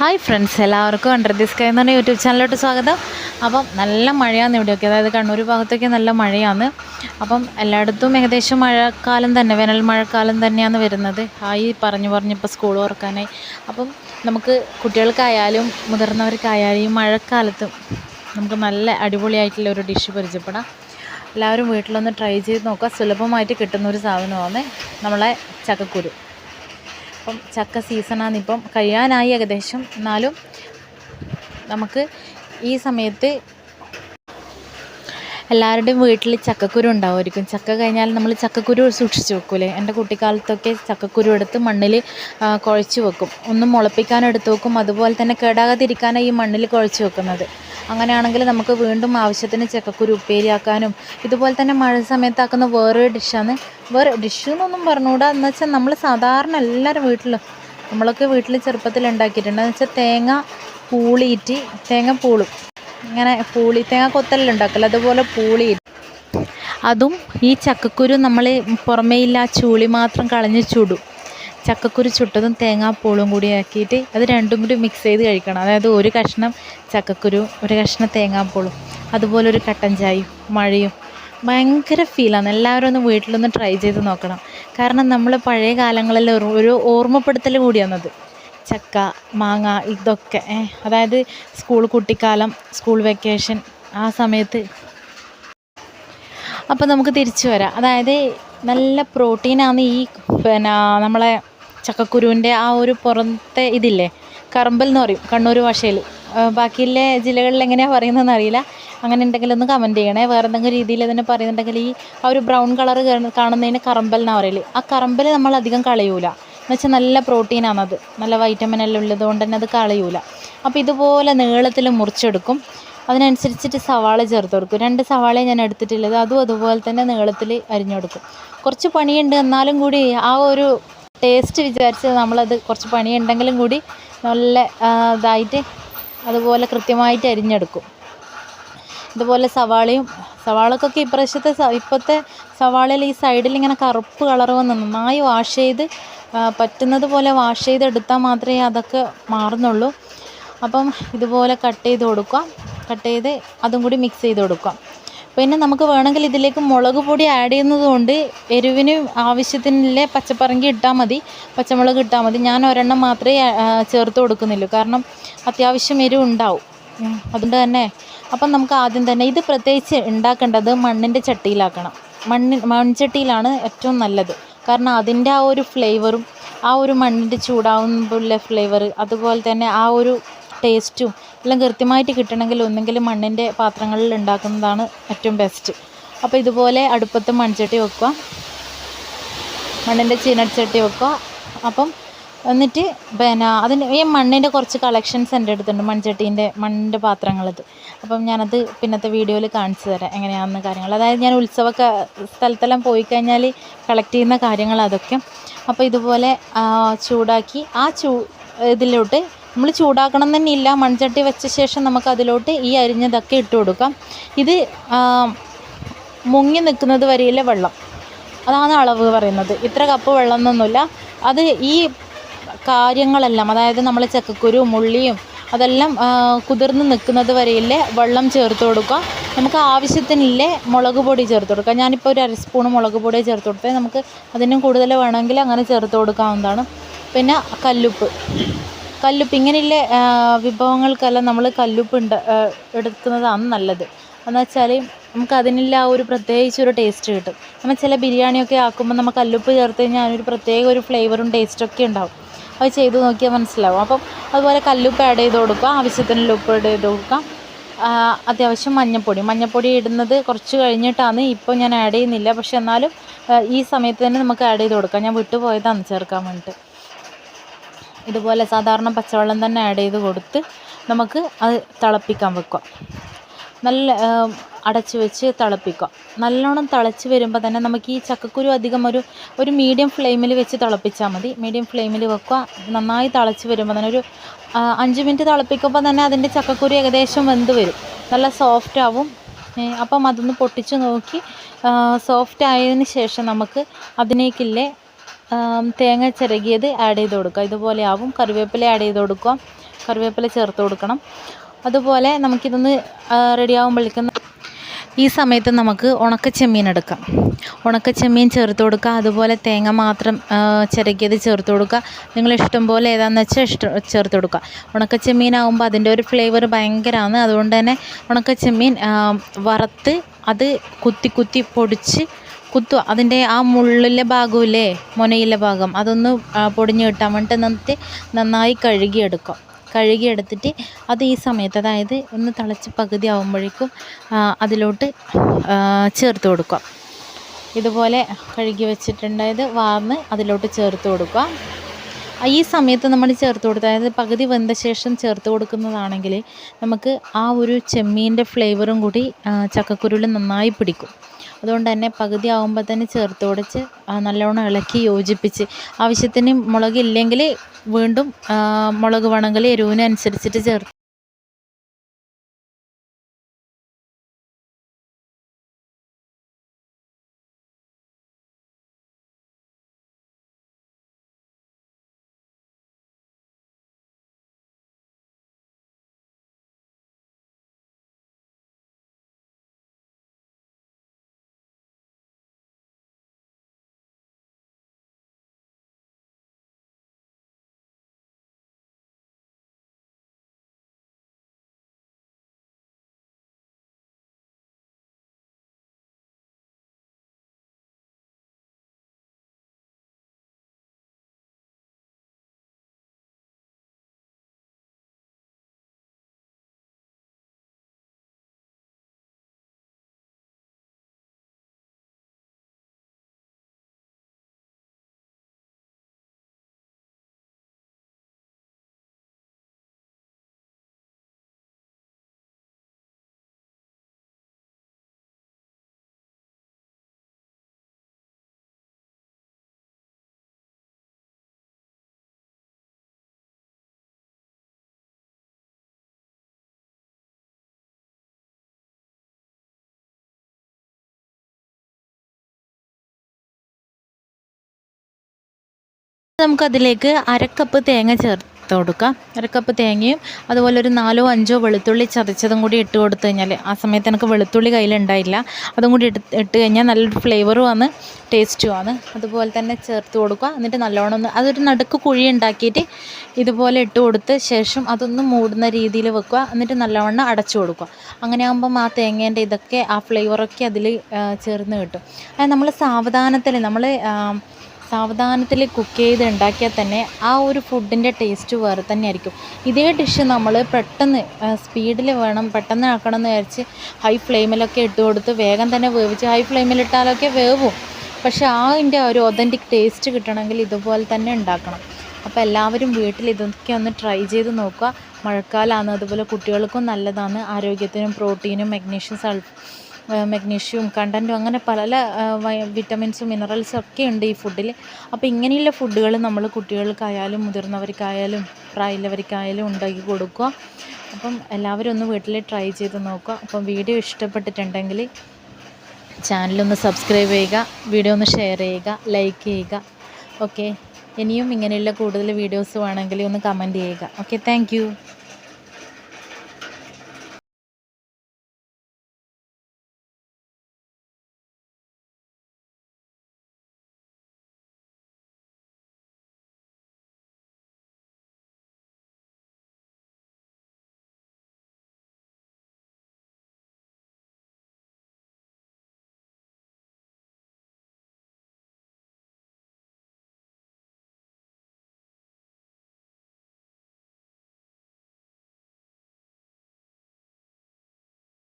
Hi friends എല്ലാവർക്കും under the sky എന്ന് പറഞ്ഞ യൂട്യൂബ് ചാനലിലോട്ട് സ്വാഗതം. അപ്പം നല്ല മഴയാണ് ഇവിടെയൊക്കെ. അതായത് കണ്ണൂർ ഭാഗത്തൊക്കെ നല്ല മഴയാണ്. അപ്പം എല്ലായിടത്തും ഏകദേശം മഴക്കാലം തന്നെ വേനൽ മഴക്കാലം തന്നെയാണ് വരുന്നത്. ഹായ് പറഞ്ഞു പറഞ്ഞ് ഇപ്പോൾ സ്കൂൾ തുറക്കാനായി അപ്പം നമുക്ക് കുട്ടികൾക്കായാലും മുതിർന്നവർക്കായാലും മഴക്കാലത്തും നമുക്ക് നല്ല അടിപൊളിയായിട്ടുള്ള ഒരു ഡിഷ് പരിചയപ്പെടാം. എല്ലാവരും വീട്ടിലൊന്ന് ട്രൈ ചെയ്ത് നോക്കുക. സുലഭമായിട്ട് കിട്ടുന്ന ഒരു സാധനമാണ് നമ്മളെ ചക്കക്കുരു. അപ്പം ചക്ക സീസണാണ് ഇപ്പം കഴിയാനായി ഏകദേശം. എന്നാലും നമുക്ക് ഈ സമയത്ത് എല്ലാവരുടെയും വീട്ടിൽ ചക്കക്കുരു ഉണ്ടാവുമായിരിക്കും. ചക്ക കഴിഞ്ഞാൽ നമ്മൾ ചക്കക്കുരു സൂക്ഷിച്ച് വെക്കൂലേ? എന്റെ കുട്ടിക്കാലത്തൊക്കെ ചക്കക്കുരു എടുത്ത് മണ്ണിൽ കുഴച്ച് വെക്കും. ഒന്ന് മുളപ്പിക്കാൻ എടുത്ത് വെക്കും. അതുപോലെ തന്നെ കേടാകാതിരിക്കാനാണ് ഈ മണ്ണിൽ കുഴച്ച് വെക്കുന്നത്. അങ്ങനെയാണെങ്കിൽ നമുക്ക് വീണ്ടും ആവശ്യത്തിന് ചക്കക്കുരു ഉപ്പേരിയാക്കാനും ഇതുപോലെ തന്നെ മഴ സമയത്താക്കുന്ന വേറൊരു ഡിഷാണ്. വേറെ ഡിഷ് എന്നൊന്നും പറഞ്ഞുകൂടാ എന്ന് വെച്ചാൽ നമ്മൾ സാധാരണ എല്ലാവരും വീട്ടിലും നമ്മളൊക്കെ വീട്ടിൽ ചെറുപ്പത്തിൽ ഉണ്ടാക്കിയിട്ടുണ്ട്. എന്ന് വെച്ചാൽ തേങ്ങ പൂളിയിട്ട് തേങ്ങ പൂളും. ഇങ്ങനെ പൂളി തേങ്ങ കൊത്തല്ല ഉണ്ടാക്കല്ലോ അതുപോലെ പൂളി അതും ഈ ചക്കക്കുരു നമ്മൾ പുറമേയില്ല ചൂളി മാത്രം കളഞ്ഞ് ചുടും. ചക്കക്കുരു ചുട്ടതും തേങ്ങാപ്പൂളും കൂടി ആക്കിയിട്ട് അത് രണ്ടും കൂടി മിക്സ് ചെയ്ത് കഴിക്കണം. അതായത് ഒരു കഷ്ണം ചക്കക്കുരു ഒരു കഷ്ണം തേങ്ങാപ്പൂളും അതുപോലെ ഒരു കട്ടൻ ചായയും മഴയും. ഭയങ്കര ഫീലാണ് എല്ലാവരും ഒന്ന് വീട്ടിലൊന്ന് ട്രൈ ചെയ്ത് നോക്കണം. കാരണം നമ്മൾ പഴയ കാലങ്ങളിൽ ഒരു ഓർമ്മപ്പെടുത്തൽ കൂടിയാണത്. ചക്ക മാങ്ങ ഇതൊക്കെ അതായത് സ്കൂൾ കുട്ടിക്കാലം സ്കൂൾ വെക്കേഷൻ ആ സമയത്ത്. അപ്പോൾ നമുക്ക് തിരിച്ചു വരാം. അതായത് നല്ല പ്രോട്ടീനാണ് ഈ പിന്നെ നമ്മളെ ചക്കക്കുരുവിന്റെ ആ ഒരു പുറത്തെ ഇതില്ലേ കറമ്പൽ എന്ന് പറയും കണ്ണൂർ ഭാഷയിൽ. ബാക്കിയുള്ള ജില്ലകളിൽ എങ്ങനെയാണ് പറയുന്നതെന്ന് അറിയില്ല. അങ്ങനെ ഉണ്ടെങ്കിൽ ഒന്ന് കമന്റ് ചെയ്യണേ. വേറെ എന്തെങ്കിലും രീതിയിൽ അതിനെ പറയുന്നുണ്ടെങ്കിൽ ഈ ആ ഒരു ബ്രൗൺ കളർ കാണുന്നതിന് കറമ്പൽ എന്നാണ് പറയൽ. ആ കറമ്പൽ നമ്മൾ അധികം കളയൂല. വെച്ചാൽ നല്ല പ്രോട്ടീനാണത് നല്ല വൈറ്റമിൻ എല്ലാം ഉള്ളത് കൊണ്ട് തന്നെ അത് കളയൂല. അപ്പോൾ ഇതുപോലെ നീളത്തിൽ മുറിച്ചെടുക്കും. അതിനനുസരിച്ചിട്ട് സവാള ചേർത്ത് കൊടുക്കും. രണ്ട് സവാളയും ഞാൻ എടുത്തിട്ടുള്ളത് അതും അതുപോലെ തന്നെ നീളത്തിൽ അരിഞ്ഞെടുക്കും കുറച്ച് പണിയുണ്ട് എന്നാലും കൂടി ആ ഒരു ടേസ്റ്റ് വിചാരിച്ച് നമ്മളത് കുറച്ച് പണിയുണ്ടെങ്കിലും കൂടി നല്ല ഇതായിട്ട് അതുപോലെ കൃത്യമായിട്ട് അരിഞ്ഞെടുക്കും. ഇതുപോലെ സവാളയും സവാളക്കൊക്കെ ഇപ്രാവശ്യത്തെ ഇപ്പോഴത്തെ സവാളയിൽ ഈ സൈഡിൽ ഇങ്ങനെ കറുപ്പ് കളർ വന്ന് നന്നായി വാഷ് ചെയ്ത് പറ്റുന്നത് പോലെ വാഷ് ചെയ്തെടുത്താൽ മാത്രമേ അതൊക്കെ മാറുന്നുള്ളൂ. അപ്പം ഇതുപോലെ കട്ട് ചെയ്ത് കൊടുക്കാം. കട്ട് ചെയ്ത് അതും കൂടി മിക്സ് ചെയ്ത് കൊടുക്കാം. പിന്നെ നമുക്ക് വേണമെങ്കിൽ ഇതിലേക്ക് മുളക് പൊടി ആഡ് ചെയ്യുന്നത് കൊണ്ട് എരിവിന് ആവശ്യത്തിനുള്ള പച്ചപ്പറങ്കി ഇട്ടാൽ മതി. പച്ചമുളക് ഇട്ടാൽ മതി. ഞാൻ ഒരെണ്ണം മാത്രമേ ചേർത്ത് കൊടുക്കുന്നുള്ളൂ. കാരണം അത്യാവശ്യം എരിവ് ഉണ്ടാവും. അതുകൊണ്ട് തന്നെ. അപ്പം നമുക്ക് ആദ്യം തന്നെ ഇത് പ്രത്യേകിച്ച് ഉണ്ടാക്കേണ്ടത് മണ്ണിന്റെ ചട്ടിയിലാക്കണം. മണ്ണിൻ മൺചട്ടിയിലാണ് ഏറ്റവും നല്ലത്. കാരണം അതിന്റെ ആ ഒരു ഫ്ലേവറും ആ ഒരു മണ്ണിന്റെ ചൂടാവുമ്പോഴുള്ള ഫ്ലേവർ അതുപോലെ തന്നെ ആ ഒരു ടേസ്റ്റും എല്ലാം കൃത്യമായിട്ട് കിട്ടണമെങ്കിൽ ഒന്നെങ്കിൽ മണ്ണിന്റെ പാത്രങ്ങളിൽ ഉണ്ടാക്കുന്നതാണ് ഏറ്റവും ബെസ്റ്റ് അപ്പോൾ ഇതുപോലെ അടുപ്പത്ത് മൺചട്ടി വെക്കുക. മണ്ണിന്റെ ചീനച്ചട്ടി വെക്കുക. അപ്പം എന്നിട്ട് പിന്നെ അതിന് ഈ മണ്ണിന്റെ കുറച്ച് കളക്ഷൻസ് എന്റെ അടുത്തുണ്ട്. മൺചട്ടീന്റെ മണ്ണിന്റെ പാത്രങ്ങളത്. അപ്പം ഞാനത് പിന്നത്തെ വീഡിയോയിൽ കാണിച്ചു തരാം എങ്ങനെയാണെന്ന് കാര്യങ്ങൾ. അതായത് ഞാൻ ഉത്സവമൊക്കെ സ്ഥലത്തെല്ലാം പോയി കഴിഞ്ഞാൽ കളക്ട് ചെയ്യുന്ന കാര്യങ്ങൾ അതൊക്കെ. അപ്പോൾ ഇതുപോലെ ചൂടാക്കി ആ ചൂ ഇതിലോട്ട് നമ്മൾ ചൂടാക്കണം തന്നെ ഇല്ല മൺചട്ടി വെച്ച ശേഷം നമുക്ക് അതിലോട്ട് ഈ അരിഞ്ഞതൊക്കെ ഇട്ട് കൊടുക്കാം. ഇത് മുങ്ങി നിൽക്കുന്നത് വരെയുള്ള വെള്ളം. അതാണ് അളവ് പറയുന്നത്. ഇത്ര കപ്പ് വെള്ളം എന്നൊന്നുമില്ല അത് ഈ കാര്യങ്ങളെല്ലാം അതായത് നമ്മൾ ചക്കക്കുരു മുള്ളിയും അതെല്ലാം കുതിർന്ന് നിൽക്കുന്നത് വരെയില്ലേ വെള്ളം ചേർത്ത് കൊടുക്കുക. നമുക്ക് ആവശ്യത്തിനില്ലേ മുളക് പൊടി ചേർത്ത് കൊടുക്കുക. ഞാനിപ്പോൾ ഒരു അര സ്പൂൺ മുളക് പൊടി ചേർത്ത് കൊടുത്തത് നമുക്ക് അതിനും കൂടുതൽ വേണമെങ്കിൽ അങ്ങനെ ചേർത്ത് കൊടുക്കാവുന്നതാണ്. പിന്നെ കല്ലുപ്പ്. കല്ലുപ്പ് ഇങ്ങനെയുള്ള വിഭവങ്ങൾക്കെല്ലാം നമ്മൾ കല്ലുപ്പ് ഉണ്ട് എടുക്കുന്നതാണ് നല്ലത്. എന്ന് വെച്ചാൽ നമുക്ക് അതിനുള്ള ആ ഒരു പ്രത്യേകിച്ച് ഒരു ടേസ്റ്റ് കിട്ടും. നമ്മൾ ചില ബിരിയാണിയൊക്കെ ആക്കുമ്പോൾ നമ്മൾ കല്ലുപ്പ് ചേർത്ത് കഴിഞ്ഞാൽ ഒരു പ്രത്യേക ഒരു ഫ്ലേവറും ടേസ്റ്റൊക്കെ ഉണ്ടാവും. അത് ചെയ്ത് നോക്കിയാൽ മനസ്സിലാവും. അപ്പം അതുപോലെ കല്ലുപ്പ് ആഡ് ചെയ്ത് കൊടുക്കുക. ആവശ്യത്തിനുള്ള ഉപ്പ് ആഡ് ചെയ്ത് കൊടുക്കാം അത്യാവശ്യം മഞ്ഞപ്പൊടി. മഞ്ഞൾപ്പൊടി ഇടുന്നത് കുറച്ച് കഴിഞ്ഞിട്ടാണ്. ഇപ്പോൾ ഞാൻ ആഡ് ചെയ്യുന്നില്ല. പക്ഷെ എന്നാലും ഈ സമയത്ത് തന്നെ നമുക്ക് ആഡ് ചെയ്ത് കൊടുക്കാം. ഞാൻ വിട്ടുപോയതാണ് ചേർക്കാൻ വേണ്ടിയിട്ട്. ഇതുപോലെ സാധാരണ പച്ചവെള്ളം തന്നെ ആഡ് ചെയ്ത് കൊടുത്ത് നമുക്ക് അത് തിളപ്പിക്കാൻ വെക്കുക നല്ല അടച്ചു വെച്ച് തിളപ്പിക്കുക. നല്ലോണം തിളച്ച് വരുമ്പോൾ തന്നെ നമുക്ക് ഈ ചക്കക്കുരു അധികം ഒരു ഒരു മീഡിയം ഫ്ലെയിമിൽ വെച്ച് തിളപ്പിച്ചാൽ മതി. മീഡിയം ഫ്ലെയിമിൽ വെക്കുക. നന്നായി തിളച്ച് വരുമ്പോൾ തന്നെ ഒരു അഞ്ച് മിനിറ്റ് തിളപ്പിക്കുമ്പോൾ തന്നെ അതിന്റെ ചക്കക്കുരു ഏകദേശം വെന്ത് വരും. നല്ല സോഫ്റ്റ് ആവും. അപ്പം അതൊന്ന് പൊട്ടിച്ച് നോക്കി സോഫ്റ്റ് ആയതിന് ശേഷം നമുക്ക് അതിനേക്കില്ലേ തേങ്ങ ചിരകിയത് ആഡ് ചെയ്ത് കൊടുക്കുക. ഇതുപോലെ ആവും. കറിവേപ്പില ആഡ് ചെയ്ത് കൊടുക്കുക. കറിവേപ്പില ചേർത്ത് കൊടുക്കണം. അതുപോലെ നമുക്കിതൊന്ന് റെഡി ആകുമ്പോഴേക്കും ഈ സമയത്ത് നമുക്ക് ഉണക്ക ചെമ്മീൻ എടുക്കാം. ഉണക്ക ചെമ്മീൻ ചേർത്ത് കൊടുക്കുക. അതുപോലെ തേങ്ങ മാത്രം ചിരകിയത് ചേർത്ത് കൊടുക്കുക. നിങ്ങൾ ഇഷ്ടം പോലെ ഏതാണെന്ന് വെച്ചാൽ ഇഷ്ടം ചേർത്ത് കൊടുക്കുക. ഉണക്ക ചെമ്മീനാകുമ്പോൾ അതിന്റെ ഒരു ഫ്ലേവർ ഭയങ്കരമാണ് അതുകൊണ്ട് തന്നെ ഉണക്ക ചെമ്മീൻ വറുത്ത് അത് കുത്തി കുത്തി പൊടിച്ച് കുത്തുക. അതിന്റെ ആ മുള്ളിലെ ഭാഗമില്ലേ മുനയിലെ ഭാഗം അതൊന്ന് പൊടിഞ്ഞ് കിട്ടാൻ വേണ്ടിയിട്ട് നന്നായി കഴുകിയെടുക്കുക. കഴുകിയെടുത്തിട്ട് അത് ഈ സമയത്ത് അതായത് ഒന്ന് തിളച്ച് പകുതി ആകുമ്പോഴേക്കും അതിലോട്ട് ചേർത്ത് കൊടുക്കുക. ഇതുപോലെ കഴുകി വെച്ചിട്ടുണ്ടായത് വാർന്ന് അതിലോട്ട് ചേർത്ത് കൊടുക്കുക. ഈ സമയത്ത് നമ്മൾ ചേർത്ത് കൊടുത്ത അതായത് പകുതി വെന്ത ശേഷം ചേർത്ത് കൊടുക്കുന്നതാണെങ്കിൽ നമുക്ക് ആ ഒരു ചെമ്മീന്റെ ഫ്ലേവറും കൂടി ചക്കക്കുരുവിൽ നന്നായി പിടിക്കും. അതുകൊണ്ട് തന്നെ പകുതി ആകുമ്പോൾ തന്നെ ചേർത്ത് കൊടുത്ത് നല്ലോണം ഇളക്കി യോജിപ്പിച്ച് ആവശ്യത്തിന് മുളകില്ലെങ്കിൽ വീണ്ടും മുളക് വേണമെങ്കിൽ എരിവിനനുസരിച്ചിട്ട് ചേർത്ത് നമുക്കതിലേക്ക് അരക്കപ്പ് തേങ്ങ ചേർത്ത് കൊടുക്കാം. അരക്കപ്പ് തേങ്ങയും അതുപോലെ ഒരു നാലോ അഞ്ചോ വെളുത്തുള്ളി ചതച്ചതും കൂടി ഇട്ട് കൊടുത്തു കഴിഞ്ഞാൽ ആ സമയത്ത് എനിക്ക് വെളുത്തുള്ളി കയ്യിലുണ്ടായില്ല. അതും കൂടി ഇട്ട് ഇട്ട് കഴിഞ്ഞാൽ നല്ലൊരു ഫ്ലേവറും ടേസ്റ്റുമാണ് അതുപോലെ തന്നെ ചേർത്ത് കൊടുക്കുക. എന്നിട്ട് നല്ലോണം ഒന്ന് അതൊരു നടുക്ക് കുഴി ഉണ്ടാക്കിയിട്ട് ഇതുപോലെ ഇട്ട് കൊടുത്ത് ശേഷം അതൊന്ന് മൂടുന്ന രീതിയിൽ വെക്കുക. എന്നിട്ട് നല്ലവണ്ണം അടച്ചു കൊടുക്കുക. അങ്ങനെ ആകുമ്പം ആ തേങ്ങേന്റെ ഇതൊക്കെ ആ ഫ്ലേവറൊക്കെ അതിൽ ചേർന്ന് കിട്ടും. അത് നമ്മൾ സാവധാനത്തിൽ നമ്മൾ സാവധാനത്തിൽ കുക്ക് ചെയ്ത് ഉണ്ടാക്കിയാൽ തന്നെ ആ ഒരു ഫുഡിന്റെ ടേസ്റ്റ് വേറെ തന്നെ ആയിരിക്കും ഇതേ ഡിഷ് നമ്മൾ പെട്ടെന്ന് സ്പീഡിൽ വേണം പെട്ടെന്ന് ആക്കണം എന്ന് വിചാരിച്ച് ഹൈ ഫ്ലെയിമിലൊക്കെ ഇട്ട് കൊടുത്ത് വേഗം തന്നെ വേവിച്ച് ഹൈ ഫ്ലെയിമിലിട്ടാലൊക്കെ വേവും. പക്ഷെ ആ അതിന്റെ ഒരു ഒതന്റിക് ടേസ്റ്റ് കിട്ടണമെങ്കിൽ ഇതുപോലെ തന്നെ ഉണ്ടാക്കണം. അപ്പോൾ എല്ലാവരും വീട്ടിൽ ഇതൊക്കെ ഒന്ന് ട്രൈ ചെയ്ത് നോക്കുക. മഴക്കാലമാണ് അതുപോലെ കുട്ടികൾക്കും നല്ലതാണ്. ആരോഗ്യത്തിനും പ്രോട്ടീനും മഗ്നീഷ്യം സൾ മഗ്നീഷ്യവും കണ്ടന്റും അങ്ങനെ പല വിറ്റമിൻസും മിനറൽസും ഒക്കെ ഉണ്ട് ഈ ഫുഡിൽ അപ്പോൾ ഇങ്ങനെയുള്ള ഫുഡുകൾ നമ്മൾ കുട്ടികൾക്കായാലും മുതിർന്നവർക്കായാലും പ്രായമുള്ളവർക്കായാലും ഉണ്ടാക്കി കൊടുക്കുക. അപ്പം എല്ലാവരും ഒന്ന് വീട്ടിൽ ട്രൈ ചെയ്ത് നോക്കുക. അപ്പം വീഡിയോ ഇഷ്ടപ്പെട്ടിട്ടുണ്ടെങ്കിൽ ചാനലൊന്ന് സബ്സ്ക്രൈബ് ചെയ്യുക വീഡിയോ ഒന്ന് ഷെയർ ചെയ്യുക ലൈക്ക് ചെയ്യുക. ഓക്കെ ഇനിയും ഇങ്ങനെയുള്ള കൂടുതൽ വീഡിയോസ് വേണമെങ്കിൽ ഒന്ന് കമന്റ് ചെയ്യുക. Okay thank